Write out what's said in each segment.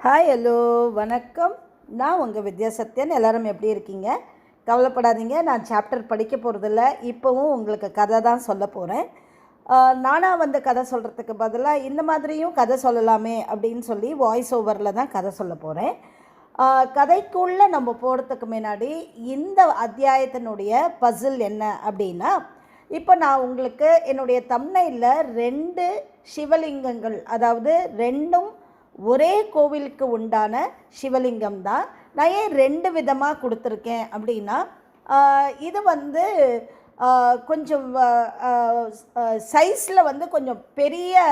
Hi hello வணக்கம். நான் உங்கள் வித்யா சத்யன். எல்லோரும் எப்படி இருக்கீங்க? கவலைப்படாதீங்க. நான் சாப்டர் படிக்க போகிறதில்ல இப்போவும் உங்களுக்கு கதை தான் சொல்ல போகிறேன் நானாக வந்து கதை சொல்கிறதுக்கு பதிலாக இந்த மாதிரியும் கதை சொல்லலாமே அப்படின்னு சொல்லி வாய்ஸ் ஓவரில் தான் கதை சொல்ல போகிறேன் கதைக்குள்ளே நம்ம போகிறதுக்கு முன்னாடி இந்த அத்தியாயத்தினுடைய பசில் என்ன அப்படின்னா இப்போ நான் உங்களுக்கு என்னுடைய தம்னையில் ரெண்டு சிவலிங்கங்கள் அதாவது ரெண்டும் ஒரே கோவிலுக்கு உண்டான சிவலிங்கம் தான் நான் ஏன் ரெண்டு விதமாக கொடுத்துருக்கேன் அப்படின்னா இது வந்து கொஞ்சம் சைஸில் வந்து கொஞ்சம் பெரிய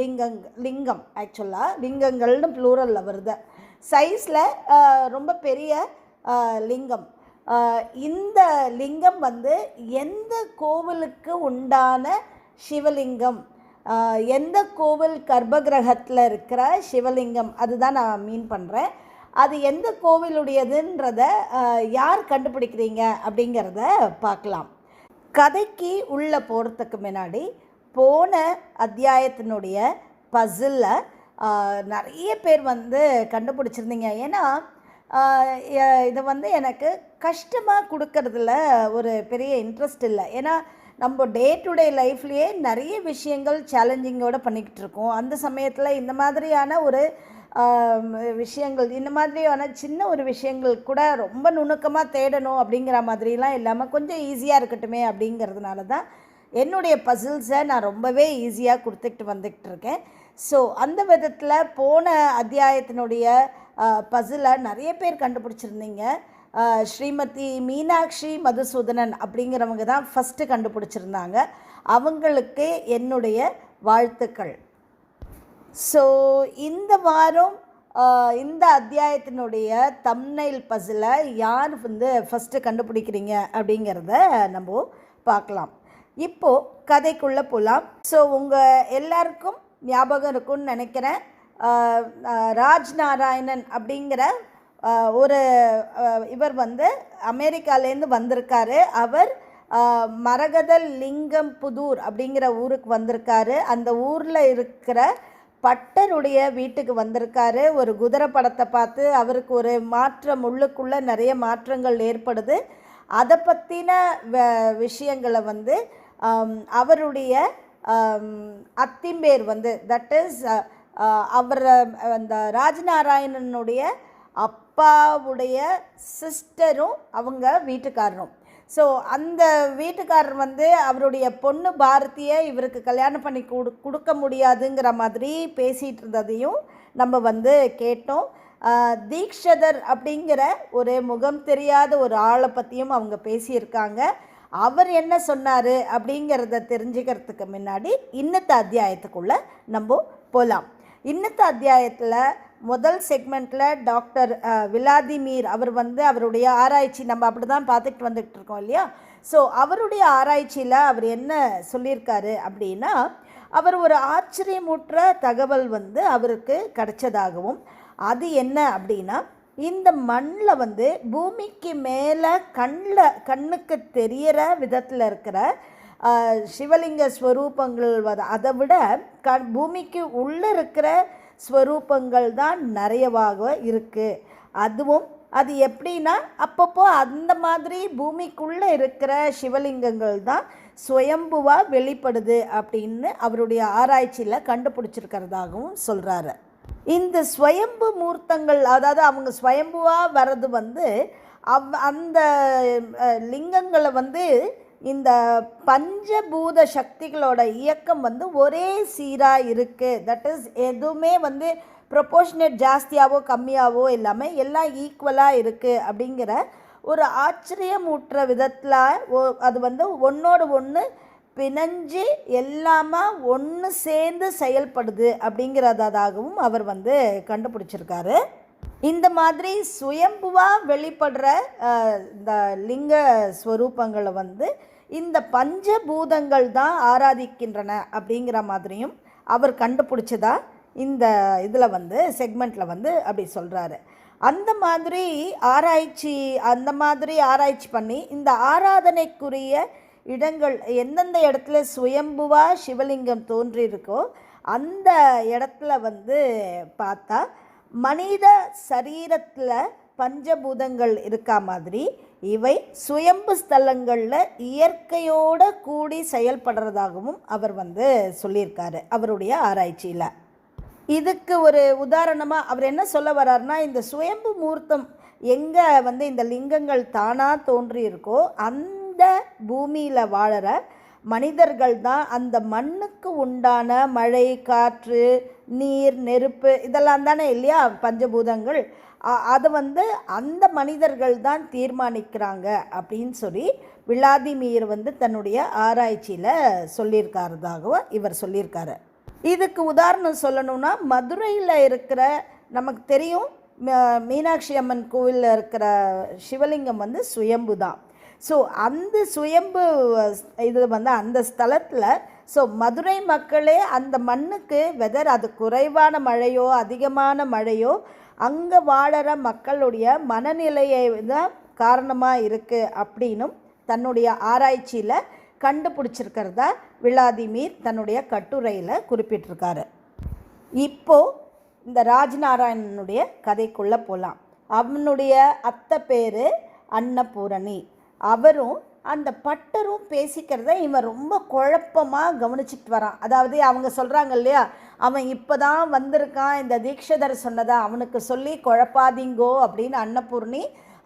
லிங்கங் லிங்கம் ஆக்சுவலாக லிங்கங்கள்னு ப்ளூரலில் வருது. சைஸில் ரொம்ப பெரிய லிங்கம். இந்த லிங்கம் வந்து எந்த கோவிலுக்கு உண்டான சிவலிங்கம் எந்த கோவில் கர்ப்பகிரகத்தில் இருக்கிற சிவலிங்கம் அதுதான் நான் மீன் பண்ணுறேன் அது எந்த கோவிலுடையதுன்றத யார் கண்டுபிடிக்கிறீங்க அப்படிங்கிறத பார்க்கலாம். கதைக்கு உள்ளே போகிறதுக்கு முன்னாடி போன அத்தியாயத்தினுடைய பசிலில் நிறைய பேர் வந்து கண்டுபிடிச்சிருந்தீங்க. ஏன்னா இதை இது வந்து எனக்கு கஷ்டமாக கொடுக்கறதுல ஒரு பெரிய இன்ட்ரெஸ்ட் இல்லை. ஏன்னா நம்ம டே டு டே லைஃப்லேயே நிறைய விஷயங்கள் சேலஞ்சிங்கோடு பண்ணிக்கிட்டு இருக்கோம் அந்த சமயத்தில் இந்த மாதிரியான ஒரு விஷயங்கள் இந்த மாதிரியான சின்ன ஒரு விஷயங்கள் கூட ரொம்ப நுணுக்கமாக தேடணும் அப்படிங்கிற மாதிரிலாம் இல்லாமல் கொஞ்சம் ஈஸியாக இருக்கட்டுமே அப்படிங்கிறதுனால தான் என்னுடைய பசில்ஸை நான் ரொம்பவே ஈஸியாக கொடுத்துக்கிட்டு வந்துக்கிட்டு இருக்கேன் ஸோ அந்த விதத்தில் போன அத்தியாயத்தினுடைய பசிலை நிறைய பேர் கண்டுபிடிச்சிருந்தீங்க. ஸ்ரீமதி மீனாட்சி மதுசூதனன் அப்படிங்கிறவங்க தான் ஃபஸ்ட்டு கண்டுபிடிச்சிருந்தாங்க. அவங்களுக்கு என்னுடைய வாழ்த்துக்கள். ஸோ இந்த வாரம் இந்த அத்தியாயத்தினுடைய தம்னைல் பசிலை யார் வந்து ஃபஸ்ட்டு கண்டுபிடிக்கிறீங்க அப்படிங்கிறத நம்ம பார்க்கலாம். இப்போது கதைக்குள்ளே போகலாம் ஸோ உங்கள் எல்லாருக்கும் ஞாபகம் இருக்கும்னு நினைக்கிறேன். ராஜ் நாராயணன் அப்படிங்கிற ஒரு இவர் வந்து அமெரிக்காலேருந்து வந்திருக்காரு. அவர் மரகதல் லிங்கம் புதூர் அப்படிங்கிற ஊருக்கு வந்திருக்காரு. அந்த ஊரில் இருக்கிற பட்டருடைய வீட்டுக்கு வந்திருக்காரு. ஒரு குதிரை படத்தை பார்த்து அவருக்கு ஒரு மாற்றம் உள்ளுக்குள்ளே நிறைய மாற்றங்கள் ஏற்படுது. அதை பற்றின வ விஷயங்களை வந்து அவருடைய அத்திம்பேர் வந்து தட் இஸ் அவர் அந்த ராஜநாராயணனுடைய அப் அப்பாவுடைய சிஸ்டரும் அவங்க வீட்டுக்காரரும். ஸோ அந்த வீட்டுக்காரர் வந்து அவருடைய பொண்ணு பாரதியை இவருக்கு கல்யாணம் பண்ணி கொடு கொடுக்க முடியாதுங்கிற மாதிரி பேசிகிட்டு இருந்ததையும் நம்ம வந்து கேட்டோம். தீக்ஷதர் அப்படிங்கிற ஒரு முகம் தெரியாத ஒரு ஆளை பற்றியும் அவங்க பேசியிருக்காங்க. அவர் என்ன சொன்னார் அப்படிங்கிறத தெரிஞ்சுக்கிறதுக்கு முன்னாடி இன்னத்த அத்தியாயத்துக்குள்ளே நம்ம போகலாம் இன்னத்த அத்தியாயத்தில் முதல் செக்மெண்ட்டில் டாக்டர் அஹ், விலாதிமீர் அவர் வந்து அவருடைய ஆராய்ச்சி நம்ம அப்படி தான் பார்த்துட்டு வந்துக்கிட்டு இருக்கோம் இல்லையா? ஸோ அவருடைய ஆராய்ச்சியில் அவர் என்ன சொல்லியிருக்காரு அப்படின்னா அவர் ஒரு ஆச்சரியமுற்ற தகவல் வந்து அவருக்கு கிடைச்சதாகவும் அது என்ன அப்படின்னா இந்த மண்ணில் வந்து பூமிக்கு மேலே கண்ணில் கண்ணுக்கு தெரியிற விதத்தில் இருக்கிற சிவலிங்க ஸ்வரூபங்கள் அதை விட க பூமிக்கு உள்ளே இருக்கிற ஸ்வரூபங்கள் தான் நிறையவாக இருக்குது அதுவும் அது எப்படின்னா அப்பப்போ அந்த மாதிரி பூமிக்குள்ளே இருக்கிற சிவலிங்கங்கள் தான் சுயம்புவாக வெளிப்படுது அப்படின்னு அவருடைய ஆராய்ச்சியில் கண்டுபிடிச்சிருக்கிறதாகவும் சொல்கிறாரு இந்த ஸ்வயம்பு மூர்த்தங்கள் அதாவது அவங்க ஸ்வயம்புவாக வர்றது வந்து அவ் அந்த லிங்கங்களை வந்து இந்த பஞ்சபூத சக்திகளோட இயக்கம் வந்து ஒரே சீராக இருக்குது தட் இஸ் எதுவுமே வந்து ப்ரொபோஷனேட் ஜாஸ்தியாகவோ கம்மியாகவோ இல்லாமல் எல்லாம் ஈக்குவலாக இருக்குது அப்படிங்கிற ஒரு ஆச்சரியமூட்டுற விதத்தில் அது வந்து ஒன்றோடு ஒன்று பிணைஞ்சு எல்லாமே ஒன்று சேர்ந்து செயல்படுது அப்படிங்கிறதாகவும் அவர் வந்து கண்டுபிடிச்சிருக்காரு. இந்த மாதிரி சுயம்புவாக வெளிப்படுற இந்த லிங்க ஸ்வரூபங்களை வந்து இந்த பஞ்சபூதங்கள் தான் ஆராதிக்கின்றன அப்படிங்கிற மாதிரியும் அவர் கண்டுபிடிச்சதா இந்த இதில் வந்து செக்மெண்ட்டில் வந்து அப்படி சொல்கிறாரு அந்த மாதிரி ஆராய்ச்சி அந்த மாதிரி ஆராய்ச்சி பண்ணி இந்த ஆராதனைக்குரிய இடங்கள் எந்தெந்த இடத்துல சுயம்புவா சிவலிங்கம் தோன்றியிருக்கோ அந்த இடத்துல வந்து பார்த்தா மனித சரீரத்தில் பஞ்சபூதங்கள் இருக்கா மாதிரி இவை சுயம்பு ஸ்தலங்களில் இயற்கையோடு கூடி செயல்படுறதாகவும் அவர் வந்து சொல்லியிருக்காரு அவருடைய ஆராய்ச்சியில். இதுக்கு ஒரு உதாரணமாக அவர் என்ன சொல்ல வர்றாருனா இந்த சுயம்பு மூர்த்தம் எங்கே வந்து இந்த லிங்கங்கள் தானாக தோன்றியிருக்கோ அந்த பூமியில் வாழற மனிதர்கள் தான் அந்த மண்ணுக்கு உண்டான மழை காற்று நீர் நெருப்பு இதெல்லாம் தானே இல்லையா? பஞ்சபூதங்கள். அதை வந்து அந்த மனிதர்கள் தான் தீர்மானிக்கிறாங்க அப்படின்னு சொல்லி விளாதிமீர் வந்து தன்னுடைய ஆராய்ச்சியில் சொல்லியிருக்காரதாகவும் இவர் சொல்லியிருக்காரு. இதுக்கு உதாரணம் சொல்லணும்னா மதுரையில் இருக்கிற நமக்கு தெரியும் ம- மீனாட்சி அம்மன் கோவிலில் இருக்கிற சிவலிங்கம் வந்து சுயம்பு தான். ஸோ அந்த சுயம்பு இது வந்து அந்த ஸ்தலத்தில் ஸோ மதுரை மக்களே அந்த மண்ணுக்கு வெதர் அது குறைவான மழையோ அதிகமான மழையோ அங்கே வாழற மக்களுடைய மனநிலையை தான் காரணமாக இருக்குது அப்படின்னும் தன்னுடைய ஆராய்ச்சியில் கண்டுபிடிச்சிருக்கிறதா விளாதிமீர் தன்னுடைய கட்டுரையில் குறிப்பிட்டிருக்காரு. இப்போது இந்த ராஜ்நாராயணனுடைய கதைக்குள்ளே போகலாம் அவனுடைய அத்தை பேர் அன்னபூரணி. அவரும் அந்த பட்டரும் பேசிக்கிறத இவன் ரொம்ப குழப்பமாக கவனிச்சிட்டு வரான். அதாவது அவங்க சொல்கிறாங்க இல்லையா அவன் இப்போ தான் வந்திருக்கான் இந்த தீக்ஷதர் சொன்னதை அவனுக்கு சொல்லி குழப்பாதீங்கோ அப்படின்னு அன்னபூர்ணி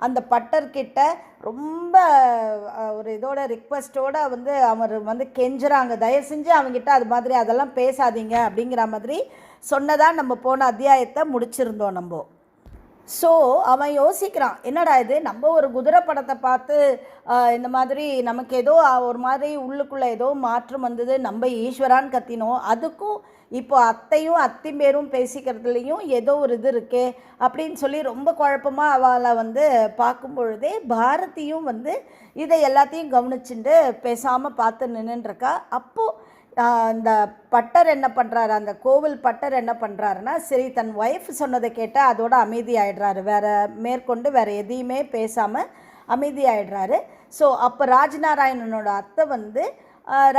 அந்த பட்டர்கிட்ட ரொம்ப ஒரு இதோட ரிக்வஸ்ட்டோடு வந்து அவர் வந்து கெஞ்சுறாங்க. தயவு செஞ்சு அவங்ககிட்ட அது மாதிரி அதெல்லாம் பேசாதீங்க அப்படிங்கிற மாதிரி சொன்னதாக நம்ம போன அத்தியாயத்தை முடிச்சிருந்தோம் நம்ம. ஸோ அவன் யோசிக்கிறான் என்னடா இது? நம்ம ஒரு குதிரை படத்தை பார்த்து இந்த மாதிரி நமக்கு ஏதோ ஒரு மாதிரி உள்ளுக்குள்ளே ஏதோ மாற்றம் வந்தது நம்ம ஈஸ்வரான்னு கத்தினோம். அதுக்கும் இப்போ அத்தையும் அத்தி பேரும் பேசிக்கிறதுலையும் ஏதோ ஒரு இது இருக்கே அப்படின்னு சொல்லி ரொம்ப குழப்பமாக அவளை வந்து பார்க்கும் பொழுதே பாரதியும் வந்து இதை எல்லாத்தையும் கவனிச்சுட்டு பேசாமல் பார்த்து நின்றுருக்கா அப்போது அந்த இந்த பட்டர் என்ன பண்ணுறாரு அந்த கோவில் பட்டர் என்ன பண்ணுறாருன்னா சரி தன் ஒய்ஃப் சொன்னதை கேட்டால் அதோட அமைதி வேறு மேற்கொண்டு வேறு எதையுமே பேசாமல் அமைதி ஸோ அப்போ ராஜ்நாராயணனோட அத்தை வந்து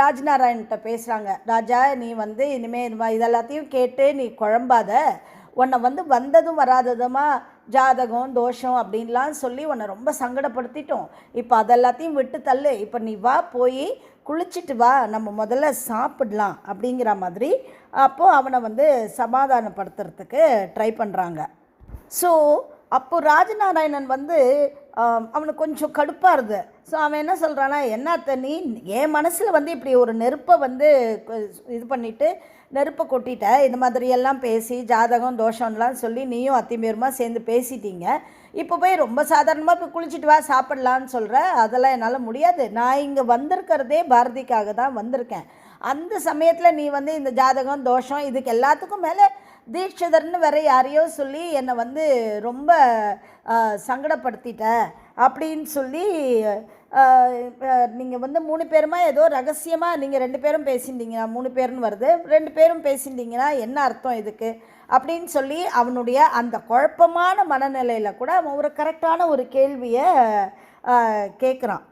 ராஜ்நாராயண்கிட்ட பேசுகிறாங்க ராஜா நீ வந்து இனிமேல் இது இதெல்லாத்தையும் கேட்டு நீ குழம்பாத. உன்னை வந்து வந்ததும் வராததுமா? ஜாதகம் தோஷம் அப்படின்லாம் சொல்லி உன்னை ரொம்ப சங்கடப்படுத்திட்டோம். இப்போ அதெல்லாத்தையும் விட்டு தள்ளு. இப்போ நீ வா போய் குளிச்சுட்டு வா நம்ம முதல்ல சாப்பிடலாம் அப்படிங்கிற மாதிரி அப்போது அவனை வந்து சமாதானப்படுத்துறதுக்கு ட்ரை பண்ணுறாங்க ஸோ அப்போது ராஜநாராயணன் வந்து அவனுக்கு கொஞ்சம் கடுப்பாக இருது ஸோ அவன் என்ன சொல்கிறான்னா என்ன நீ என் மனசில் வந்து இப்படி ஒரு நெருப்பை வந்து இது பண்ணிவிட்டு நெருப்பை கொட்டிட்ட? இந்த மாதிரியெல்லாம் பேசி ஜாதகம் தோஷம்லாம் சொல்லி நீயும் அத்திமேருமா சேர்ந்து பேசிட்டீங்க. இப்போ போய் ரொம்ப சாதாரணமாக போய் குளிச்சுட்டு வா சாப்பிட்லான்னு சொல்கிற அதெல்லாம் என்னால் முடியாது. நான் இங்கே வந்திருக்கிறதே பாரதிக்காக தான் வந்திருக்கேன். அந்த சமயத்தில் நீ வந்து இந்த ஜாதகம் தோஷம் இதுக்கு எல்லாத்துக்கும் மேலே தீட்சிதர்னு வேற யாரையோ சொல்லி என்னை வந்து ரொம்ப சங்கடப்படுத்திட்ட. அப்படின்னு சொல்லி நீங்கள் வந்து மூணு பேருமா ஏதோ ரகசியமாக நீங்கள் ரெண்டு பேரும் பேசியிருந்தீங்கன்னா மூணு பேருன்னு வருது. ரெண்டு பேரும் பேசியிருந்தீங்கன்னா என்ன அர்த்தம் இதுக்கு? அப்படின்னு சொல்லி அவனுடைய அந்த குழப்பமான மனநிலையில் கூட அவன் ஒரு கரெக்டான ஒரு கேள்வியை கேட்குறான்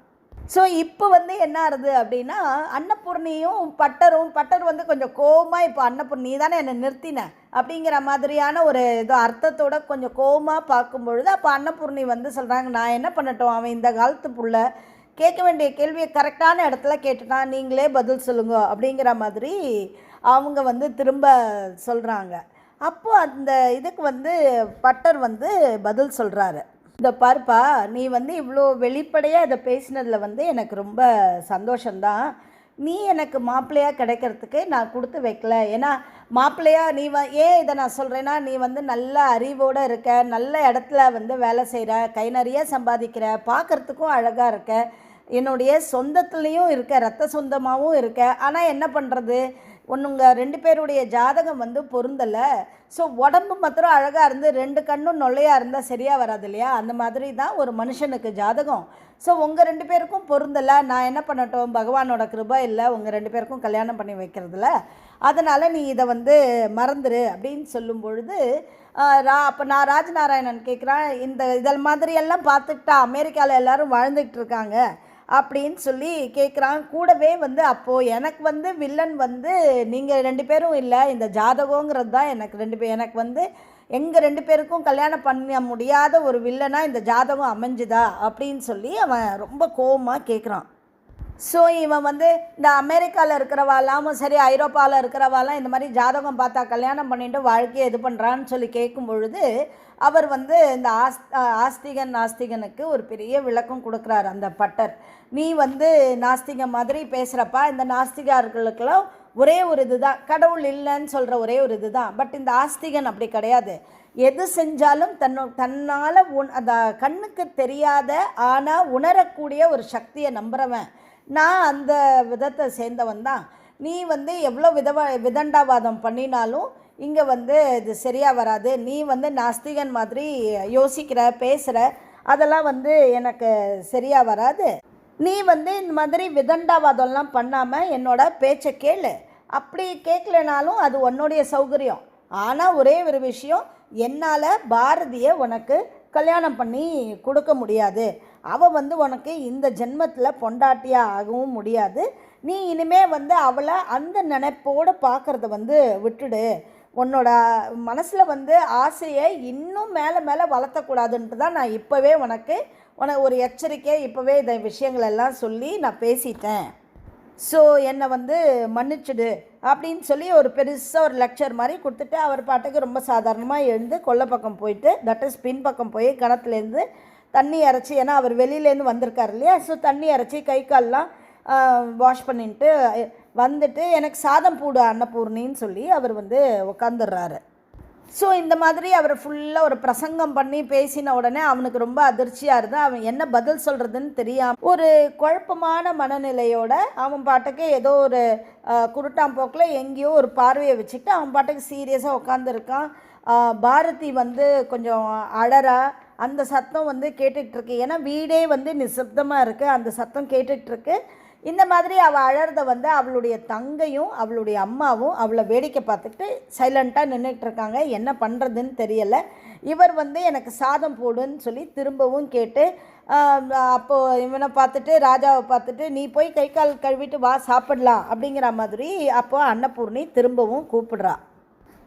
ஸோ இப்போ வந்து என்ன ஆகுது அப்படின்னா அன்னபூர்ணியும் பட்டரும் பட்டர் வந்து கொஞ்சம் கோவமாக இப்போ அன்னபூர்ணி தானே என்னை நிறுத்தின அப்படிங்கிற மாதிரியான ஒரு இது அர்த்தத்தோட கொஞ்சம் கோவமாக பார்க்கும் பொழுது அப்போ அன்னபூர்ணி வந்து சொல்கிறாங்க நான் என்ன பண்ணட்டும்? அவன் இந்த காலத்து புள்ள. கேட்க வேண்டிய கேள்வியை கரெக்டான இடத்துல கேட்டுட்டான் நீங்களே பதில் சொல்லுங்க அப்படிங்கிற மாதிரி அவங்க வந்து திரும்ப சொல்கிறாங்க அப்போது அந்த இதுக்கு வந்து பட்டர் வந்து பதில் சொல்கிறாரு இந்த பார்ப்பா நீ வந்து இவ்வளோ வெளிப்படையாக இதை பேசினதில் வந்து எனக்கு ரொம்ப சந்தோஷந்தான் நீ எனக்கு மாப்பிள்ளையாக கிடைக்கிறதுக்கு நான் கொடுத்து வைக்கல. ஏன்னா மாப்பிள்ளையாக நீ வ ஏன் இதை நான் சொல்கிறேன்னா நீ வந்து நல்ல அறிவோடு இருக்க நல்ல இடத்துல வந்து வேலை செய்கிற கை நிறைய சம்பாதிக்கிற பார்க்குறதுக்கும் அழகாக இருக்க என்னுடைய சொந்தத்துலேயும் இருக்க ரத்த சொந்தமாகவும் இருக்க. ஆனால் என்ன பண்ணுறது ஒன்றுங்க ரெண்டு பேருடைய ஜாதகம் வந்து பொருந்தலை. ஸோ உடம்பு மாத்திரம் அழகாக இருந்து ரெண்டு கண்ணும் நொல்லையாக இருந்தால் சரியாக வராது இல்லையா? அந்த மாதிரி தான் ஒரு மனுஷனுக்கு ஜாதகம். ஸோ உங்கள் ரெண்டு பேருக்கும் பொருந்தலை. நான் என்ன பண்ணட்டும்? பகவானோட கிருபா இல்லை. உங்கள் ரெண்டு பேருக்கும் கல்யாணம் பண்ணி வைக்கிறதுல. அதனால் நீ இதை வந்து மறந்துரு அப்படின்னு சொல்லும் பொழுது ரா அப்போ நான் ராஜநாராயணன் கேட்குறேன் இந்த இதில் மாதிரியெல்லாம் பார்த்துக்கிட்டா அமெரிக்காவில் எல்லாரும் வாழ்ந்துக்கிட்டு இருக்காங்க. அப்படின்னு சொல்லி கேட்குறான் கூடவே வந்து அப்போது எனக்கு வந்து வில்லன் வந்து நீங்கள் ரெண்டு பேரும் இல்லை இந்த ஜாதகங்கிறது தான் எனக்கு ரெண்டு பேர் எனக்கு வந்து எங்கள் ரெண்டு பேருக்கும் கல்யாணம் பண்ண முடியாத ஒரு வில்லனாக இந்த ஜாதகம் அமைஞ்சுதா அப்படின்னு சொல்லி அவன் ரொம்ப கோபமாக கேட்குறான் ஸோ இவன் வந்து இந்த அமெரிக்காவில் இருக்கிறவாலாம் சரி ஐரோப்பாவில் இருக்கிறவாலாம் இந்த மாதிரி ஜாதகம் பார்த்தா கல்யாணம் பண்ணிட்டு வாழ்க்கையை இது பண்ணுறான்னு சொல்லி கேட்கும் பொழுது அவர் வந்து இந்த ஆஸ் ஆஸ்திகன் நாஸ்திகனுக்கு ஒரு பெரிய விளக்கம் கொடுக்குறாரு அந்த பட்டர். நீ வந்து நாஸ்திக மாதிரி பேசுகிறப்பா இந்த நாஸ்திகார்களுக்கெல்லாம் ஒரே ஒரு இதுதான் கடவுள் இல்லைன்னு சொல்கிற ஒரே ஒரு இதுதான். பட் இந்த ஆஸ்திகன் அப்படி கிடையாது. எது செஞ்சாலும் தன்னோ தன்னால் உன் அந்த கண்ணுக்கு தெரியாத ஆனால் உணரக்கூடிய ஒரு சக்தியை நம்புகிறவன் நான் அந்த விதத்தை சேர்ந்தவன் தான். நீ வந்து எவ்வளோ விதவ விதண்டாவாதம் பண்ணினாலும் இங்கே வந்து இது சரியாக வராது. நீ வந்து நாஸ்திகன் மாதிரி யோசிக்கிற பேசுகிற அதெல்லாம் வந்து எனக்கு சரியாக வராது. நீ வந்து இந்த மாதிரி விதண்டாவாதம்லாம் பண்ணாமல் என்னோட பேச்சை கேளு. அப்படி கேட்கலனாலும் அது உன்னுடைய சௌகரியம். ஆனால் ஒரே ஒரு விஷயம் என்னால் பாரதியை உனக்கு கல்யாணம் பண்ணி கொடுக்க முடியாது. அவள் வந்து உனக்கு இந்த ஜென்மத்தில் பொண்டாட்டியாக ஆகவும் முடியாது. நீ இனிமே வந்து அவளை அந்த நினைப்போடு பார்க்குறத வந்து விட்டுடு. உன்னோட மனசில் வந்து ஆசையை இன்னும் மேலே மேலே வளர்த்தக்கூடாதுன்ட்டு தான் நான் இப்போவே உனக்கு உனக்கு ஒரு எச்சரிக்கை இப்போவே இந்த விஷயங்களெல்லாம் சொல்லி நான் பேசிட்டேன். ஸோ என்னை வந்து மன்னிச்சிடு அப்படின்னு சொல்லி ஒரு பெருசாக ஒரு லெக்சர் மாதிரி கொடுத்துட்டு அவர் பாட்டுக்கு ரொம்ப சாதாரணமாக எழுந்து கொல்லை பக்கம் போயிட்டு தட் இஸ் பின் பக்கம் போய் கிணத்துலேருந்து தண்ணி இறச்சி ஏன்னா அவர் வெளியிலேருந்து வந்திருக்கார் இல்லையா? ஸோ தண்ணி இறச்சி கை கால்லாம் வாஷ் பண்ணிட்டு வந்துட்டு எனக்கு சாதம் போடு அன்னபூர்ணின்னு சொல்லி அவர் வந்து உட்காந்துடுறாரு ஸோ இந்த மாதிரி அவர் ஃபுல்லாக ஒரு பிரசங்கம் பண்ணி பேசின உடனே அவனுக்கு ரொம்ப அதிர்ச்சியாக இருந்தது. அவன் என்ன பதில் சொல்கிறதுன்னு தெரியாமல் ஒரு குழப்பமான மனநிலையோட அவன் பாட்டுக்கு ஏதோ ஒரு அஹ், குருட்டாம்போக்கில் எங்கேயோ ஒரு பார்வையை வச்சுக்கிட்டு அவன் பாட்டுக்கு சீரியஸாக உட்காந்துருக்கான் பாரதி வந்து கொஞ்சம் அழறா அந்த சத்தம் வந்து கேட்டுட்டு இருக்கு. ஏன்னா வீடே வந்து நிசப்தமாக இருக்குது அந்த சத்தம் கேட்டுட்டு இருக்கு. இந்த மாதிரி அவள் அழறத வந்து அவளுடைய தங்கையும் அவளுடைய அம்மாவும் அவளை வேடிக்கை பார்த்துட்டு சைலண்ட்டாக நின்றுட்டு இருக்காங்க என்ன பண்ணுறதுன்னு தெரியலை. இவர் வந்து எனக்கு சாதம் போடுன்னு சொல்லி திரும்பவும் கேட்டு அப்போது இவனை பார்த்துட்டு ராஜாவை பார்த்துட்டு நீ போய் கை கால் கழுவிட்டு வா சாப்பிடலாம். அப்படிங்கிற மாதிரி அப்போது அன்னபூர்ணி திரும்பவும் கூப்பிடுறா.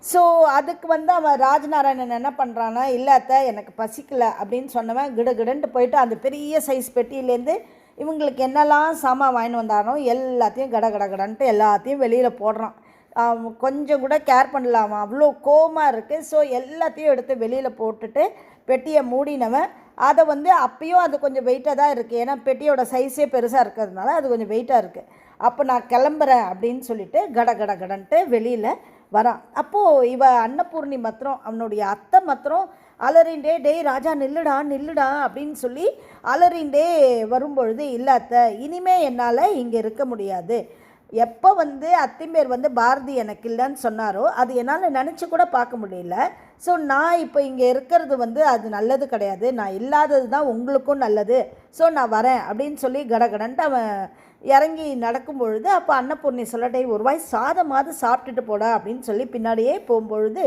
ஸோ அதுக்கு வந்து அவன் ராஜநாராயணன் என்ன பண்ணுறான்னா இல்லாத்த எனக்கு பசிக்கலை. அப்படின்னு சொன்னவன் கிடுகிடுன்ட்டு போயிட்டு அந்த பெரிய சைஸ் பெட்டியிலேருந்து இவங்களுக்கு என்னெல்லாம் சாமான் வாங்கிட்டு வந்தாரோ எல்லாத்தையும் கட கட கடன்ட்டு எல்லாத்தையும் வெளியில் போடுறான். அவன் கொஞ்சம் கூட கேர் பண்ணலாமா? அவன் அவ்வளோ கோவமாக இருக்குது ஸோ எல்லாத்தையும் எடுத்து வெளியில் போட்டுட்டு பெட்டியை மூடினவன். அதை வந்து அப்பயும் அது கொஞ்சம் வெயிட்டாக தான் இருக்குது ஏன்னா பெட்டியோட சைஸே பெருசாக இருக்கிறதுனால அது கொஞ்சம் வெயிட்டாக இருக்குது அப்போ நான் கிளம்புறேன் அப்படின்னு சொல்லிட்டு கட கட கடன்ட்டு வெளியில் வரான் அப்போது இவ அன்னபூர்ணி மாத்திரம் அவனுடைய அத்தை மாத்திரம் அலறிண்டே டேய் ராஜா நில்லுடா நில்லுடா அப்படின்னு சொல்லி அலறிண்டே வரும்பொழுது இல்லை அத்தை இனிமே என்னால் இங்கே இருக்க முடியாது. எப்போ வந்து அத்திம்பேர் வந்து பாரதி எனக்கு இல்லைன்னு சொன்னாரோ அது என்னால் நினச்சி கூட பார்க்க முடியல. ஸோ நான் இப்போ இங்கே இருக்கிறது வந்து அது நல்லது கிடையாது. நான் இல்லாதது தான் உங்களுக்கும் நல்லது. ஸோ நான் வரேன் அப்படின்னு சொல்லி கடகடன்ட்டு அவன் இறங்கி நடக்கும் பொழுது அப்போ அன்னபூர்ணி சொல்லட்டை ஒரு வாய் சாதமாவது சாப்பிட்டுட்டு போடா அப்படின்னு சொல்லி பின்னாடியே போகும்பொழுது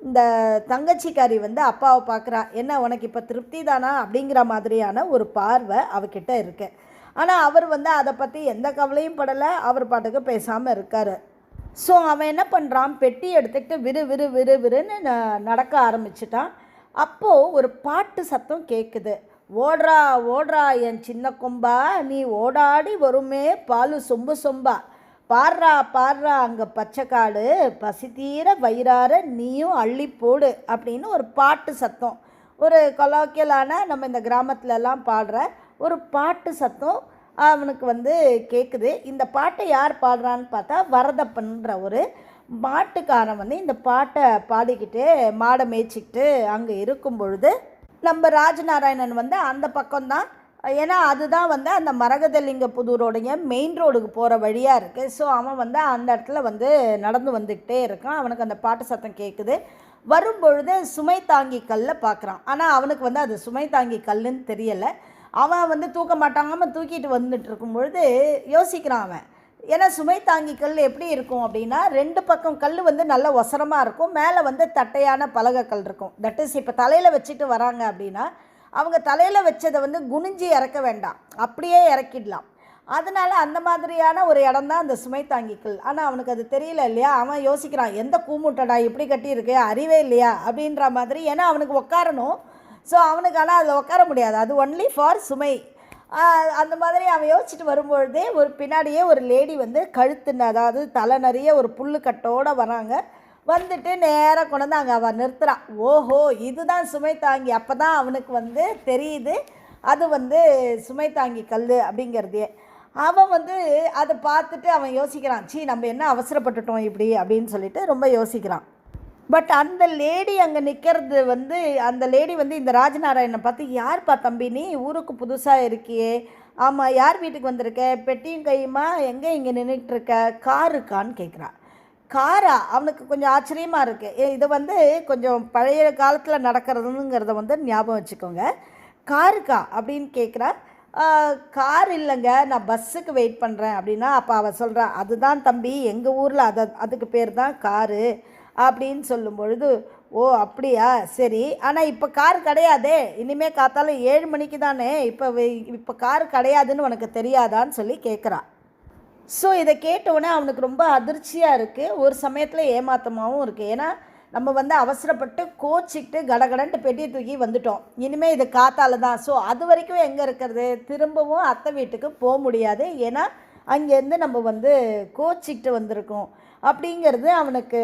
இந்த தங்கச்சிக்காரி வந்து அப்பாவை பார்க்குறா என்ன உனக்கு இப்போ திருப்தி தானா? அப்படிங்கிற மாதிரியான ஒரு பார்வை அவகிட்ட இருக்கு. ஆனால் அவர் வந்து அதை பற்றி எந்த கவலையும் படலை அவர் பாட்டுக்கு பேசாமல் இருக்கார். ஸோ அவன் என்ன பண்ணுறான் பெட்டி எடுத்துக்கிட்டு விறு விறு விறு விறுன்னு ந- நடக்க ஆரம்பிச்சிட்டான். அப்போது ஒரு பாட்டு சத்தம் கேட்குது ஓடுறா ஓடுறா என் சின்ன கொம்பா நீ ஓடாடி வருமே பாலு சொம்பு சொம்பா. பாடுறா பாடுறா அங்கே பச்சைக்காடு பசி தீர வயிறார நீயும் அள்ளி போடு அப்படின்னு ஒரு பாட்டு சத்தம். ஒரு கொலோக்கியலான நம்ம இந்த கிராமத்துலலாம் பாடுற ஒரு பாட்டு சத்தம் அவனுக்கு வந்து கேட்குது இந்த பாட்டை யார் பாடுறான்னு பார்த்தா வரதப்பன்ற ஒரு மாட்டுக்காரன் வந்து இந்த பாட்டை பாடிக்கிட்டு மாடை மேய்ச்சிக்கிட்டு அங்கே இருக்கும் பொழுது நம்ம ராஜநாராயணன் வந்து அந்த பக்கம்தான். ஏன்னா அதுதான் வந்து அந்த மரகதலிங்க புதூரோடைய மெயின் ரோடுக்கு போகிற வழியாக இருக்குது ஸோ அவன் வந்து அந்த இடத்துல வந்து நடந்து வந்துக்கிட்டே இருக்கான். அவனுக்கு அந்த பாட்டு சத்தம் கேட்குது வரும்பொழுது சுமை தாங்கி கல்லை பார்க்குறான். ஆனால் அவனுக்கு வந்து அது சுமை தாங்கி கல்லுன்னு தெரியலை. அவன் வந்து தூக்க மாட்டாங்காமல் தூக்கிட்டு வந்துட்டு இருக்கும் பொழுது யோசிக்கிறான் அவன். ஏன்னா சுமை தாங்கி கல் எப்படி இருக்கும் அப்படின்னா ரெண்டு பக்கம் கல் வந்து நல்ல ஒசரமாக இருக்கும். மேலே வந்து தட்டையான பலகக்கல் இருக்கும். தட் இஸ் இப்போ தலையில் வச்சுட்டு வராங்க அப்படின்னா அவங்க தலையில் வச்சதை வந்து குனிஞ்சி இறக்க வேண்டாம். அப்படியே இறக்கிடலாம். அதனால அந்த மாதிரியான ஒரு இடம் தான் அந்த சுமை தாங்கிக்கல் ஆனால் அவனுக்கு அது தெரியல இல்லையா? அவன் யோசிக்கிறான் எந்த கூமுட்டடா இப்படி கட்டியிருக்கு அறிவே இல்லையா? அப்படின்ற மாதிரி. ஏன்னா அவனுக்கு உட்காரணும் ஸோ அவனுக்கு ஆனால் அதில் உட்கார முடியாது. அது ஒன்லி ஃபார் சுமை. அந்த மாதிரி அவன் யோசிச்சுட்டு வரும்பொழுதே ஒரு பின்னாடியே ஒரு லேடி வந்து கழுத்து அதாவது தலை நிறைய ஒரு புல்லுக்கட்டோடு வராங்க. வந்துட்டு நேராக கொண்டு வந்து அங்கே அவன் நிறுத்துகிறான் ஓஹோ இதுதான் சுமை தாங்கி. அப்போ தான் அவனுக்கு வந்து தெரியுது அது வந்து சுமை தாங்கி கல் அப்படிங்கிறதே. அவன் வந்து அதை பார்த்துட்டு அவன் யோசிக்கிறான். சீ நம்ம என்ன அவசரப்பட்டுட்டோம் இப்படி அப்படின்னு சொல்லிட்டு ரொம்ப யோசிக்கிறான். பட் அந்த லேடி அங்கே நிற்கிறது வந்து அந்த லேடி வந்து இந்த ராஜநாராயணனை பார்த்து யார்ப்பா தம்பி நீ ஊருக்கு புதுசாக இருக்கியே? ஆமாம் யார் வீட்டுக்கு வந்திருக்க? பெட்டியும் கையுமா? எங்கே இங்கே நின்றுட்டுருக்க கார் காருக்கான்னு கேட்குறா காரா? அவனுக்கு கொஞ்சம் ஆச்சரியமாக இருக்குது இது வந்து கொஞ்சம் பழைய காலத்தில் நடக்கிறதுங்கிறத வந்து ஞாபகம் வச்சுக்கோங்க. காருக்கா? அப்படின்னு கேட்குறா கார் இல்லைங்க. நான் பஸ்ஸுக்கு வெயிட் பண்ணுறேன் அப்படின்னா அப்போ அவள் சொல்கிறா அதுதான் தம்பி எங்கள் ஊரில் அதை அதுக்கு பேர் தான் காரு. அப்படின்னு சொல்லும் பொழுது ஓ அப்படியா? சரி. ஆனால் இப்போ கார் கிடையாதே. இனிமேல் காத்தால ஏழு மணிக்கு தானே. இப்போ இப்போ கார் கிடையாதுன்னு உனக்கு தெரியாதான்னு சொல்லி கேட்குறா ஸோ இதை கேட்டவுடனே அவனுக்கு ரொம்ப அதிர்ச்சியாக இருக்குது ஒரு சமயத்தில் ஏமாத்தமாகவும் இருக்குது ஏன்னா நம்ம வந்து அவசரப்பட்டு கோச்சிக்கிட்டு கடகடன்ட்டு பெட்டியை தூக்கி வந்துட்டோம். இனிமேல் இது காத்தால தான். ஸோ அது வரைக்கும் எங்கே இருக்கிறது? திரும்பவும் அத்தை வீட்டுக்கு போக முடியாது. ஏன்னா அங்கேருந்து நம்ம வந்து கோச்சிக்கிட்டு வந்திருக்கோம். அப்படிங்கிறது அவனுக்கு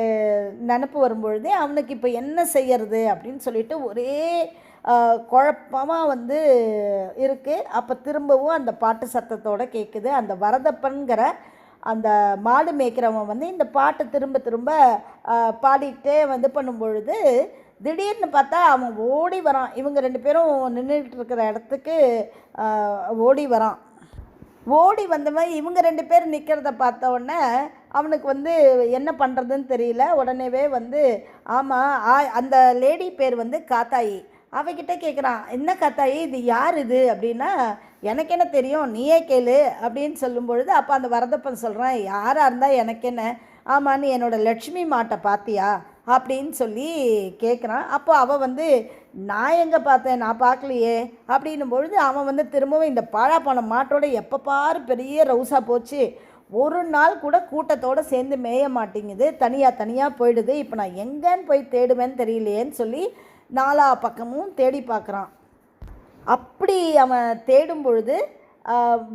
நினப்பு வரும்பொழுதே அவனுக்கு இப்போ என்ன செய்யறது அப்படின்னு சொல்லிட்டு ஒரே குழப்பமாக வந்து இருக்குது அப்போ திரும்பவும் அந்த பாட்டு சத்தத்தோடு கேட்குது அந்த வரதப்பன்கிற அந்த மாடு மேய்க்கிறவன் வந்து இந்த பாட்டை திரும்ப திரும்ப பாடிக்கிட்டே வந்து பண்ணும்பொழுது திடீர்னு பார்த்தா அவன் ஓடி வரான். இவங்க ரெண்டு பேரும் நின்றுட்டு இருக்கிற இடத்துக்கு ஓடி வரான். ஓடி வந்தவன் இவங்க ரெண்டு பேர் நிற்கிறத பார்த்த உடனே அவனுக்கு வந்து என்ன பண்ணுறதுன்னு தெரியல. உடனேவே வந்து ஆமாம் ஆ அந்த லேடி பேர் வந்து காத்தாயி. அவகிட்ட கேட்குறான் என்ன காத்தாயி இது யார் இது? அப்படின்னா எனக்கு என்ன தெரியும் நீயே கேளு அப்படின்னு சொல்லும் பொழுது அப்போ அந்த வரதப்பன் சொல்கிறான் யாராக இருந்தால் எனக்கு என்ன ஆமாம் நீ என்னோடய லட்சுமி மாட்டை பார்த்தியா அப்படின்னு சொல்லி கேட்குறான் அப்போ அவள் வந்து நான் எங்கே பார்த்தேன்? நான் பார்க்கலையே. அப்படின்னும் பொழுது அவன் வந்து திரும்பவும் இந்த பாழாப்பான மாட்டோட எப்போ பாரு பெரிய ரவுஸாக போச்சு. ஒரு நாள் கூட கூட்டத்தோடு சேர்ந்து மேய மாட்டேங்குது. தனியாக தனியாக போயிடுது. இப்போ நான் எங்கேன்னு போய் தேடுவேன்னு தெரியலையேன்னு சொல்லி நாலா பக்கமும் தேடி பார்க்குறான். அப்படி அவன் தேடும் பொழுது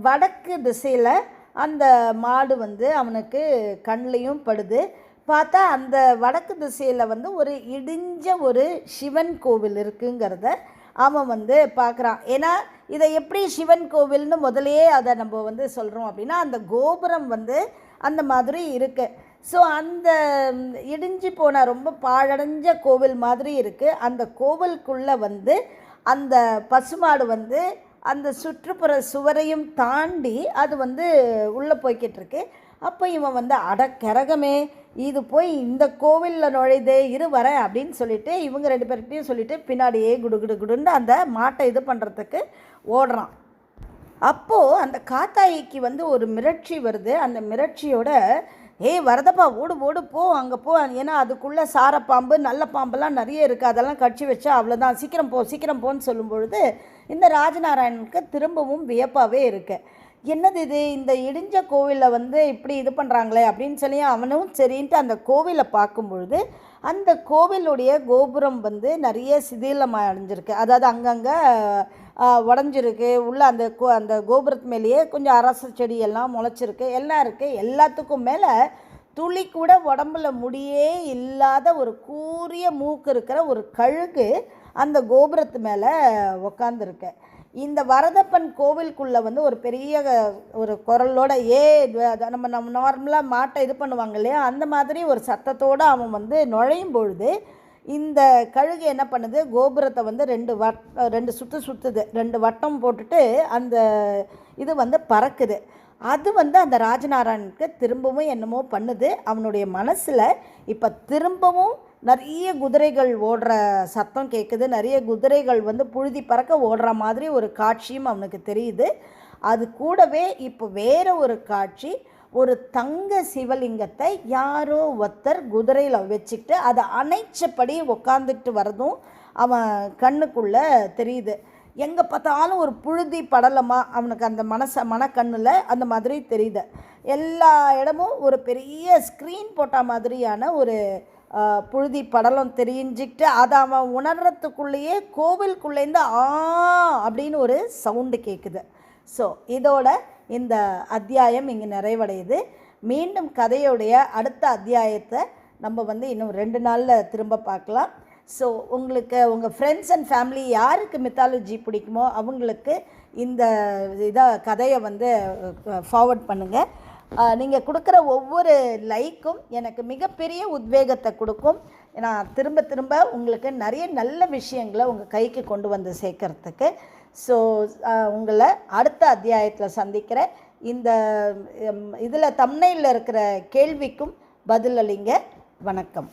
வடக்கு திசையில் அந்த மாடு வந்து அவனுக்கு கண்லேயும் படுது. பார்த்தா அந்த வடக்கு திசையில் வந்து ஒரு இடிஞ்ச ஒரு சிவன் கோவில் இருக்குங்கிறத அவன் வந்து பார்க்குறான். ஏன்னா இதை எப்படி சிவன் கோவில்னு முதலையே அதை நம்ம வந்து சொல்கிறோம் அப்படின்னா அந்த கோபுரம் வந்து அந்த மாதிரி இருக்குது ஸோ அந்த இடிஞ்சு போன ரொம்ப பாழடைஞ்ச கோவில் மாதிரி இருக்குது அந்த கோவிலுக்குள்ளே வந்து அந்த பசுமாடு வந்து அந்த சுற்றுப்புற சுவரையும் தாண்டி அது வந்து உள்ளே போய்கிட்டு இருக்கு அப்போ இவன் வந்து அட கரகமே இது போய் இந்த கோவிலில் நுழைதே இரு வர அப்படின்னு சொல்லிட்டு இவங்க ரெண்டு பேர்கிட்டையும் சொல்லிட்டு பின்னாடியே குடு குடு குடுன்னு அந்த மாட்டை இது பண்ணுறதுக்கு ஓடுறான். அப்போது அந்த காத்தாயிக்கு வந்து ஒரு மிரட்சி வருது. அந்த மிரட்சியோட ஏய் வரதப்பா ஓடு ஓடு போ அங்கே போ. ஏன்னா அதுக்குள்ளே சாரப்பாம்பு நல்ல பாம்பெல்லாம் நிறைய இருக்குது அதெல்லாம் கடிச்சு வச்சா அவ்வளோதான் சீக்கிரம் போ சீக்கிரம் போன்னு சொல்லும் பொழுது இந்த ராஜநாராயணனுக்கு திரும்பவும் வியப்பாகவே இருக்கு. என்னது இது? இந்த இடிஞ்ச கோவிலில் வந்து இப்படி இது பண்ணுறாங்களே அப்படின்னு சொல்லி அவனும் சரின்ட்டு அந்த கோவிலை பார்க்கும்பொழுது அந்த கோவிலுடைய கோபுரம் வந்து நிறைய சிதிலமாக அடைஞ்சிருக்கு அதாவது அங்கங்கே உடஞ்சிருக்கு. உள்ள அந்த கோ அந்த கோபுரத்து மேலேயே கொஞ்சம் அரச செடியெல்லாம் முளைச்சிருக்கு. எல்லாம் இருக்குது எல்லாத்துக்கும் மேலே துளி கூட உடம்புல முடியே இல்லாத ஒரு கூரிய மூக்கு இருக்கிற ஒரு கழுகு அந்த கோபுரத்து மேலே உக்காந்துருக்கேன். இந்த வரதப்பன் கோவிலுக்குள்ளே வந்து ஒரு பெரிய ஒரு குரலோட ஏ நம்ம நம்ம நார்மலாக மாட்டை இது பண்ணுவாங்க இல்லையா? அந்த மாதிரி ஒரு சத்தத்தோடு அவன் வந்து நுழையும் பொழுது இந்த கழுகு என்ன பண்ணுது? கோபுரத்தை வந்து ரெண்டு வட் ரெண்டு சுற்று சுற்றுது ரெண்டு வட்டம் போட்டுட்டு அந்த இது வந்து பறக்குது. அது வந்து அந்த ராஜநாராயணுக்கு திரும்பவும் என்னமோ பண்ணுது. அவனுடைய மனசில் இப்போ திரும்பவும் நிறைய குதிரைகள் ஓடுற சத்தம் கேட்குது நிறைய குதிரைகள் வந்து புழுதி பறக்க ஓடுற மாதிரி ஒரு காட்சியும் அவனுக்கு தெரியுது. அது கூடவே இப்போ வேறு ஒரு காட்சி ஒரு தங்க சிவலிங்கத்தை யாரோ ஒருத்தர் குதிரையில் வச்சுக்கிட்டு அதை அணைச்சபடி உக்காந்துட்டு வரதும் அவன் கண்ணுக்குள்ளே தெரியுது. எங்கே பார்த்தாலும் ஒரு புழுதி படலமாக அவனுக்கு அந்த மனச மனக்கண்ணில் அந்த மாதிரி தெரியுது. எல்லா இடமும் ஒரு பெரிய ஸ்க்ரீன் போட்ட மாதிரியான ஒரு புழுதி படலம் தெரிஞ்சிக்கிட்டு அதை அவன் உணர்றதுக்குள்ளேயே கோவிலுக்குள்ளேருந்து ஆ அப்படின்னு ஒரு சவுண்டு கேட்குது ஸோ இதோட இந்த அத்தியாயம் இங்கே நிறைவடையுது. மீண்டும் கதையுடைய அடுத்த அத்தியாயத்தை நம்ம வந்து இன்னும் ரெண்டு நாளில் திரும்ப பார்க்கலாம். ஸோ உங்களுக்கு உங்கள் ஃப்ரெண்ட்ஸ் அண்ட் ஃபேமிலி யாருக்கு மித்தாலஜி பிடிக்குமோ அவங்களுக்கு இந்த இதை கதையை வந்து ஃபார்வர்ட் பண்ணுங்கள் நீங்கள் கொடுக்குற ஒவ்வொரு லைக்கும் எனக்கு மிகப்பெரிய உத்வேகத்தை கொடுக்கும். நான் திரும்ப திரும்ப உங்களுக்கு நிறைய நல்ல விஷயங்களை உங்கள் கைக்கு கொண்டு வந்து சேர்க்கறதுக்கு. ஸோ உங்களை அடுத்த அத்தியாயத்தில் சந்திக்கிறேன். இந்த இதில் தம்னையில் இருக்கிற கேள்விக்கும் பதிலளிங்க. வணக்கம்.